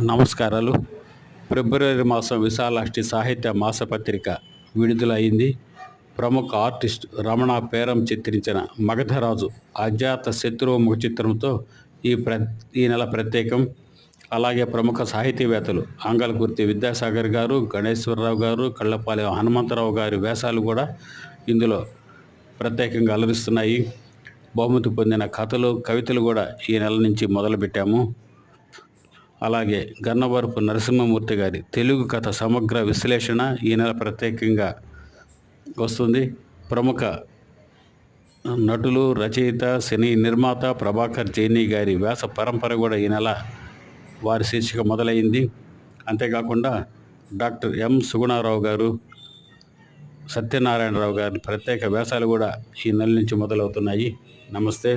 నమస్కారాలు. ఫిబ్రవరి మాసం విశాలాష్టి సాహిత్య మాసపత్రిక విడుదల అయింది ప్రముఖ ఆర్టిస్ట్ రమణ పేరం చిత్రించిన మగధరాజు అజాత శత్రువు ముఖ చిత్రంతో ఈ ప్ర ఈ నెల ప్రత్యేకం. అలాగే ప్రముఖ సాహితీవేత్తలు ఆంగలకుర్తి విద్యాసాగర్ గారు గణేశ్వరరావు గారు కళ్ళపాలెం హనుమంతరావు గారి వేషాలు కూడా ఇందులో ప్రత్యేకంగా అలరిస్తున్నాయి బహుమతి పొందిన కథలు కవితలు కూడా ఈ నెల నుంచి మొదలుపెట్టాము. అలాగే గన్నవరపు నరసింహమూర్తి గారి తెలుగు కథ సమగ్ర విశ్లేషణ ఈ నెల ప్రత్యేకంగా వస్తుంది. ప్రముఖ నటులు రచయిత సినీ నిర్మాత ప్రభాకర్ జైని గారి వ్యాస పరంపర కూడా ఈ నెల వారి శీర్షిక మొదలైంది. అంతేకాకుండా డాక్టర్ ఎం సుగుణారావు గారు సత్యనారాయణరావు గారి ప్రత్యేక వ్యాసాలు కూడా ఈ నెల నుంచి మొదలవుతున్నాయి. నమస్తే.